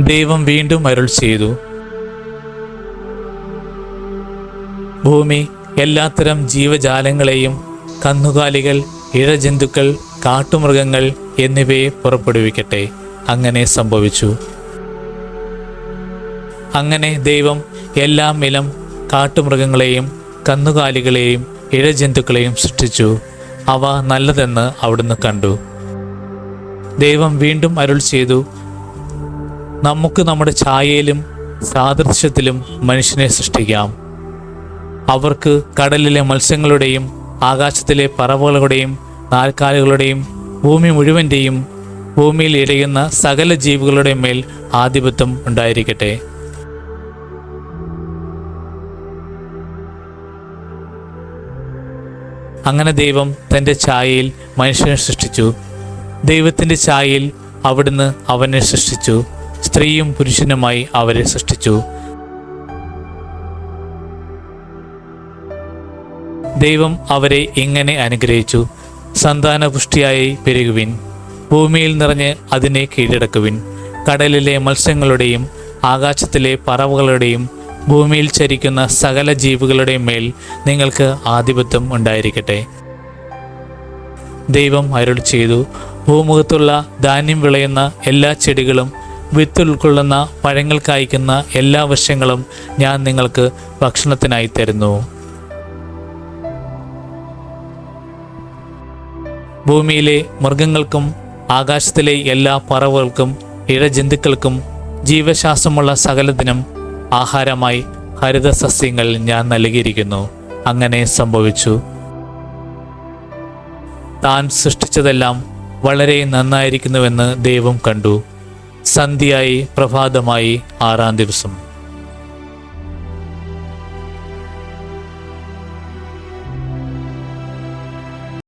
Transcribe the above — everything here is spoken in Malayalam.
ദൈവം വീണ്ടും അരുൾ ചെയ്തു. ഭൂമി എല്ലാത്തരം ജീവജാലങ്ങളെയും കന്നുകാലികൾ ഇഴജന്തുക്കൾ കാട്ടുമൃഗങ്ങൾ എന്നിവയെ പുറപ്പെടുവിക്കട്ടെ. അങ്ങനെ സംഭവിച്ചു. അങ്ങനെ ദൈവം എല്ലാ ഇലം കാട്ടുമൃഗങ്ങളെയും കന്നുകാലികളെയും ഇഴജന്തുക്കളെയും സൃഷ്ടിച്ചു. അവ നല്ലതെന്ന് അവിടുന്ന് കണ്ടു. ദൈവം വീണ്ടും അരുൾ ചെയ്തു നമുക്ക് നമ്മുടെ ഛായയിലും സാദൃശ്യത്തിലും മനുഷ്യനെ സൃഷ്ടിക്കാം. അവർക്ക് കടലിലെ മത്സ്യങ്ങളുടെയും ആകാശത്തിലെ പറവകളുടെയും നാൽക്കാലുകളുടെയും ഭൂമി മുഴുവന്റെയും ഭൂമിയിൽ ഇഴയുന്ന സകല ജീവികളുടെയും മേൽ ആധിപത്യം ഉണ്ടായിരിക്കട്ടെ. അങ്ങനെ ദൈവം തന്റെ ഛായയിൽ മനുഷ്യനെ സൃഷ്ടിച്ചു. ദൈവത്തിന്റെ ഛായയിൽ അവിടുന്ന് അവനെ സൃഷ്ടിച്ചു. സ്ത്രീയും പുരുഷനുമായി അവരെ സൃഷ്ടിച്ചു. ദൈവം അവരെ ഇങ്ങനെ അനുഗ്രഹിച്ചു? സന്താനപുഷ്ടിയായി പെരുകുവിൻ. ഭൂമിയിൽ നിറഞ്ഞ് അതിനെ കീഴടക്കുവിൻ. കടലിലെ മത്സ്യങ്ങളുടെയും ആകാശത്തിലെ പറവുകളുടെയും ഭൂമിയിൽ ചരിക്കുന്ന സകല ജീവികളുടെയും മേൽ നിങ്ങൾക്ക് ആധിപത്യം ഉണ്ടായിരിക്കട്ടെ. ദൈവം അരുൾ ചെയ്തു ഭൂമുഖത്തുള്ള ധാന്യം വിളയുന്ന എല്ലാ ചെടികളും വിത്ത് ഉൾക്കൊള്ളുന്ന കായ്ക്കുന്ന എല്ലാ വശങ്ങളും ഞാൻ നിങ്ങൾക്ക് ഭക്ഷണത്തിനായി തരുന്നു. ഭൂമിയിലെ മൃഗങ്ങൾക്കും ആകാശത്തിലെ എല്ലാ പറവകൾക്കും ഇഴജന്തുക്കൾക്കും ജീവശാസ്ത്രമുള്ള സകലത്തിനും ആഹാരമായി ഹരിതസസ്യങ്ങൾ ഞാൻ നൽകിയിരിക്കുന്നു. അങ്ങനെ സംഭവിച്ചു. താൻ സൃഷ്ടിച്ചതെല്ലാം വളരെ നന്നായിരിക്കുന്നുവെന്ന് ദൈവം കണ്ടു. സന്ധ്യയായി പ്രഭാതമായി ആറാം ദിവസം.